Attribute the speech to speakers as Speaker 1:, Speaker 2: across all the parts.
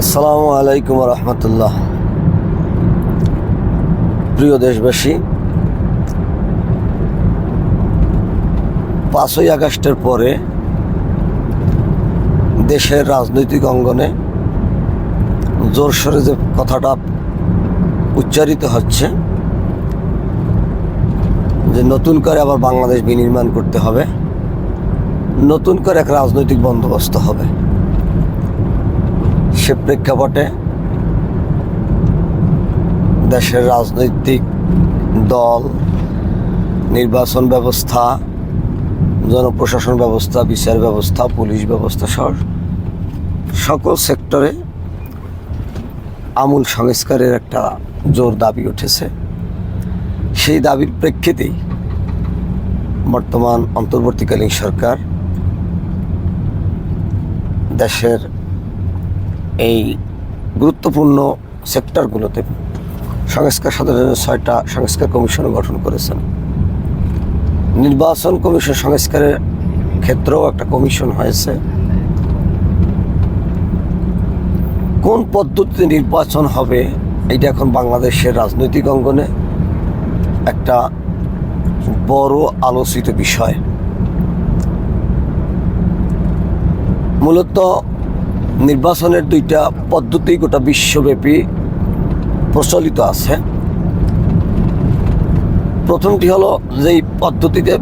Speaker 1: আসসালামু আলাইকুম রহমতুল্লাহ প্রিয় দেশবাসী, পাঁচই আগস্টের পরে দেশের রাজনৈতিক অঙ্গনে জোরসোরে যে কথাটা উচ্চারিত হচ্ছে, যে নতুন করে আবার বাংলাদেশ বিনির্মাণ করতে হবে, নতুন করে এক রাজনৈতিক বন্দোবস্ত হবে। সে প্রেক্ষাপটে দেশের রাজনৈতিক দল, নির্বাচন ব্যবস্থা, জনপ্রশাসন ব্যবস্থা, বিচার ব্যবস্থা, পুলিশ ব্যবস্থা সহ সকল সেক্টরে আমূল সংস্কারের একটা জোর দাবি উঠেছে। সেই দাবির প্রেক্ষিতেই বর্তমান অন্তর্বর্তীকালীন সরকার দেশের এই গুরুত্বপূর্ণ সেক্টরগুলোতে সংস্কার সাধনের ছয়টা সংস্কার কমিশন গঠন করেছেন। নির্বাচন কমিশন সংস্কারের ক্ষেত্রেও একটা কমিশন হয়েছে। কোন পদ্ধতিতে নির্বাচন হবে, এটা এখন বাংলাদেশের রাজনৈতিক অঙ্গনে একটা বড় আলোচিত বিষয়। মূলত নির্বাচনের দুইটা পদ্ধতি গোটা বিশ্বব্যাপী প্রচলিত আছে। প্রথমটি হলো যেই পদ্ধতিতে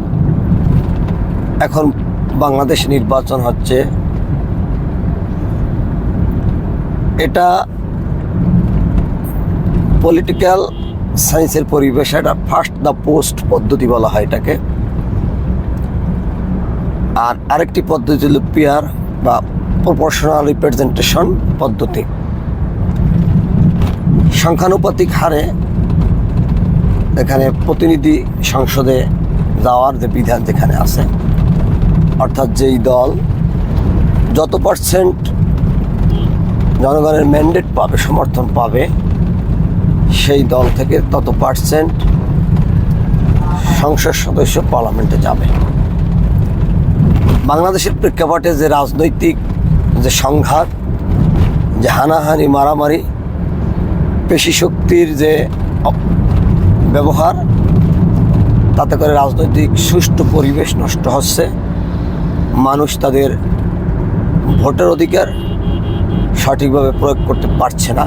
Speaker 1: এখন বাংলাদেশ নির্বাচন হচ্ছে, এটা পলিটিক্যাল সায়েন্সের পরিবেশে এটা ফার্স্ট দ্য পোস্ট পদ্ধতি বলা হয় এটাকে। আর আরেকটি পদ্ধতি হল পিয়ার বা প্রপোর্শনাল রিপ্রেজেন্টেশন পদ্ধতি। সংখ্যানুপাতিক হারে এখানে প্রতিনিধি সংসদে যাওয়ার যে বিধান যেখানে আছে, অর্থাৎ যেই দল যত পার্সেন্ট জনগণের ম্যান্ডেট পাবে, সমর্থন পাবে, সেই দল থেকে তত পার্সেন্ট সংসদ সদস্য পার্লামেন্টে যাবে। বাংলাদেশের প্রেক্ষাপটে যে রাজনৈতিক যে সংঘাত, যে হানাহানি, মারামারি, পেশি শক্তির যে ব্যবহার, তাতে করে রাজনৈতিক সুষ্ঠু পরিবেশ নষ্ট হচ্ছে। মানুষ তাদের ভোটের অধিকার সঠিকভাবে প্রয়োগ করতে পারছে না।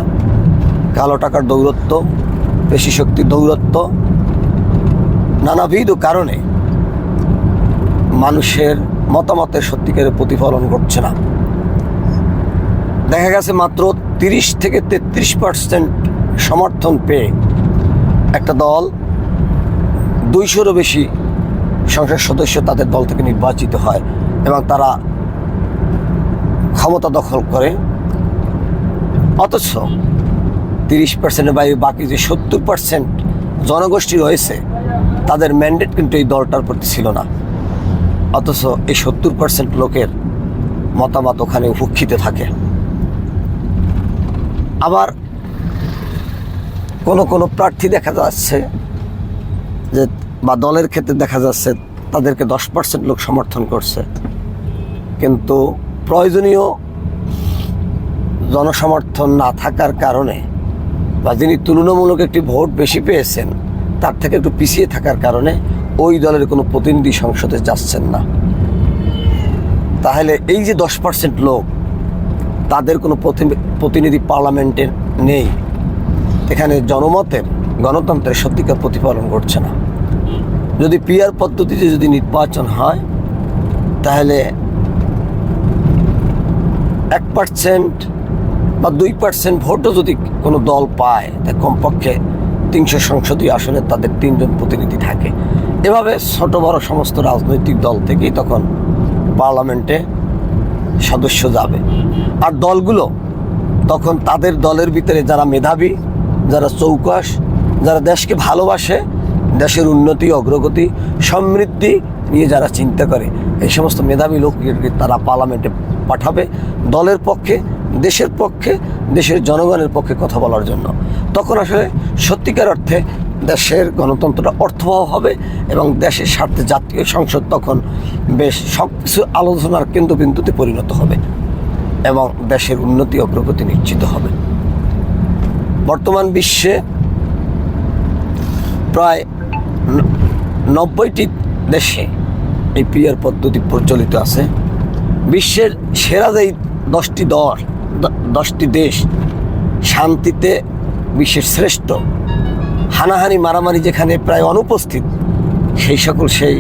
Speaker 1: কালো টাকার দৌরত্ব, পেশি শক্তির দৌরত্ব, নানাবিধ কারণে মানুষের মতামতের সত্যিকারের প্রতিফলন ঘটছে না। দেখা গেছে মাত্র তিরিশ থেকে তেত্রিশ পার্সেন্ট সমর্থন পেয়ে একটা দল। দুইশোরও বেশি সংসদ সদস্য তাদের দল থেকে নির্বাচিত হয় এবং তারা ক্ষমতা দখল করে। অথচ তিরিশ পার্সেন্টের বাইরে বাকি যে সত্তর পার্সেন্ট জনগোষ্ঠী রয়েছে, তাদের ম্যান্ডেট কিন্তু এই দলটার প্রতি ছিল না। অথচ এই সত্তর পার্সেন্ট লোকের মতামত ওখানে উপেক্ষিত থাকে। কোনো কোনো প্রার্থী দেখা যাচ্ছে যে বা দলের ক্ষেত্রে দেখা যাচ্ছে তাদেরকে দশ পার্সেন্ট লোক সমর্থন করছে। কিন্তু প্রয়োজনীয় জনসমর্থন না থাকার কারণে বা যিনি তুলনামূলক একটি ভোট বেশি পেয়েছেন, তার থেকে একটু পিছিয়ে থাকার কারণে ওই দলের কোনো প্রতিনিধি সংসদে যাচ্ছেন না। তাহলে এই যে দশ পার্সেন্ট লোক তাদের কোনো প্রতি- প্রতিনিধি পার্লামেন্টে নেই। এখানে জনমতের, গণতন্ত্রের সত্যিকার প্রতিফলন ঘটছে না। যদি পিয়ার পদ্ধতিতে যদি নির্বাচন হয়, তাহলে এক পার্সেন্ট বা দুই পার্সেন্ট ভোটও যদি কোনো দল পায়, তা কমপক্ষে তিনশো সংসদীয় আসনে তাদের তিনজন প্রতিনিধি থাকে। এভাবে ছোট বড় সমস্ত রাজনৈতিক দল থেকেই তখন পার্লামেন্টে সদস্য যাবে। আর দলগুলো তখন তাদের দলের ভিতরে যারা মেধাবী, যারা চৌকস, যারা দেশকে ভালোবাসে, দেশের উন্নতি, অগ্রগতি, সমৃদ্ধি নিয়ে যারা চিন্তা করে, এই সমস্ত মেধাবী লোককে তারা পার্লামেন্টে পাঠাবে দলের পক্ষে, দেশের পক্ষে, দেশের জনগণের পক্ষে কথা বলার জন্য। তখন আসলে সত্যিকার অর্থে দেশের গণতন্ত্রটা অর্থবহ হবে এবং দেশের স্বার্থে জাতীয় সংসদ তখন বেশ সব কিছু আলোচনার কেন্দ্রবিন্দুতে পরিণত হবে এবং দেশের উন্নতি অগ্রগতি নিশ্চিত হবে। বর্তমান বিশ্বে প্রায় নব্বইটি দেশে এই পিয়ার পদ্ধতি প্রচলিত আছে। বিশ্বের সেরা যেই দশটি দল, দশটি দেশ, শান্তিতে বিশ্বের শ্রেষ্ঠ হানাহানি মারামারি যেখানে প্রায় অনুপস্থিত, সেই সকল সেই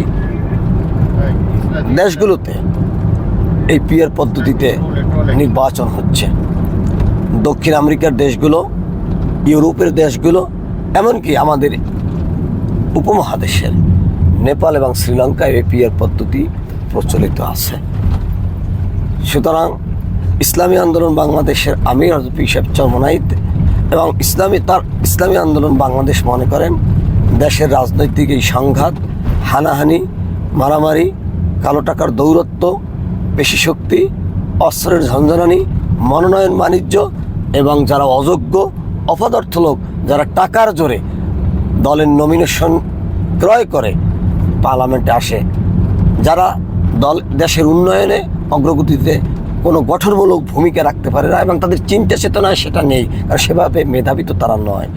Speaker 1: দেশগুলোতে এই পিয়ার পদ্ধতিতে নির্বাচন হচ্ছে। দক্ষিণ আমেরিকার দেশগুলো, ইউরোপের দেশগুলো, এমনকি আমাদের উপমহাদেশের নেপাল এবং শ্রীলঙ্কায় এই পিয়ার পদ্ধতি প্রচলিত আছে। সুতরাং ইসলামী আন্দোলন বাংলাদেশের আমির হজরত পিসাব চরমনাইত এবং ইসলামী, তার ইসলামী আন্দোলন বাংলাদেশ মনে করেন, দেশের রাজনৈতিক এই সংঘাত, হানাহানি, মারামারি, কালো টাকার দৌরত্ব, পেশি শক্তি, অস্ত্রের ঝঞ্ঝনানি, মনোনয়ন বাণিজ্য এবং যারা অযোগ্য, অপদার্থ লোক, যারা টাকার জোরে দলের নমিনেশন ক্রয় করে, পার্লামেন্টে আসে, যারা দল, দেশের উন্নয়নে অগ্রগতিতে কোনো গঠনমূলক ভূমিকা রাখতে পারে না এবং তাদের চিন্তা চেতনায় সেটা নেই। কারণ সেভাবে মেধাবী তো তারা নয়।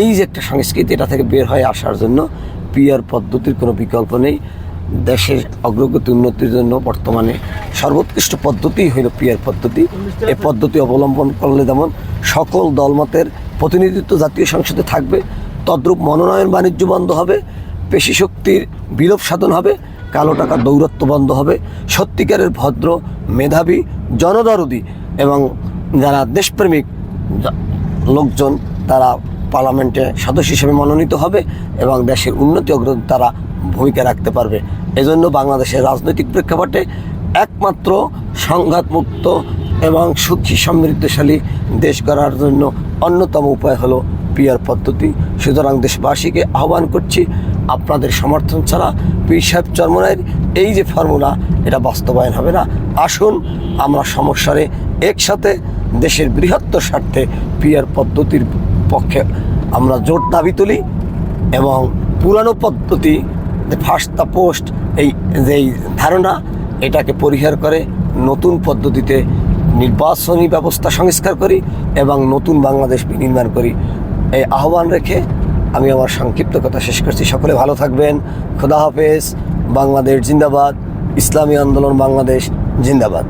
Speaker 1: এই যে একটা সংস্কৃতি, এটা থেকে বের হয়ে আসার জন্য পিয়ার পদ্ধতির কোনো বিকল্প নেই। দেশের অগ্রগতি, উন্নতির জন্য বর্তমানে সর্বোৎকৃষ্ট পদ্ধতি হইল পিয়ার পদ্ধতি। এই পদ্ধতি অবলম্বন করলে যেমন সকল দলমতের প্রতিনিধিত্ব জাতীয় সংসদে থাকবে, তদ্রূপ মনোনয়ন বাণিজ্য বন্ধ হবে পেশি শক্তির বিলোপ সাধন হবে কালো টাকার দৌরত্ব বন্ধ হবে। সত্যিকারের ভদ্র, মেধাবী, জনদরদি এবং যারা দেশপ্রেমিক লোকজন, তারা পার্লামেন্টে সদস্য হিসেবে মনোনীত হবে এবং দেশের উন্নতি অগ্রগতি তারা ভূমিকা রাখতে পারবে। এজন্য বাংলাদেশের রাজনৈতিক প্রেক্ষাপটে একমাত্র সংঘাতমুক্ত এবং সুখী, সমৃদ্ধশালী দেশ গড়ার জন্য অন্যতম উপায় হলো পিয়ার পদ্ধতি। সুতরাং দেশবাসীকে আহ্বান করছি আপনাদের সমর্থন ছাড়া পীর সাহেব চর্মনায়ের এই যে ফর্মুলা, এটা বাস্তবায়ন হবে না। আসুন, আমরা সমস্যারে একসাথে দেশের বৃহত্তর স্বার্থে পিয়ার পদ্ধতির পক্ষে আমরা জোর দাবি তুলি এবং পুরানো পদ্ধতি ফার্স্ট দ্য পোস্ট, এই যেই ধারণা, এটাকে পরিহার করে নতুন পদ্ধতিতে নির্বাচনী ব্যবস্থা সংস্কার করি এবং নতুন বাংলাদেশ বিনির্মাণ করি। এই আহ্বান রেখে আমি আমার সংক্ষিপ্ত কথা শেষ করছি। সকলে ভালো থাকবেন। খোদা হাফেজ। বাংলাদেশ জিন্দাবাদ। ইসলামী আন্দোলন বাংলাদেশ জিন্দাবাদ।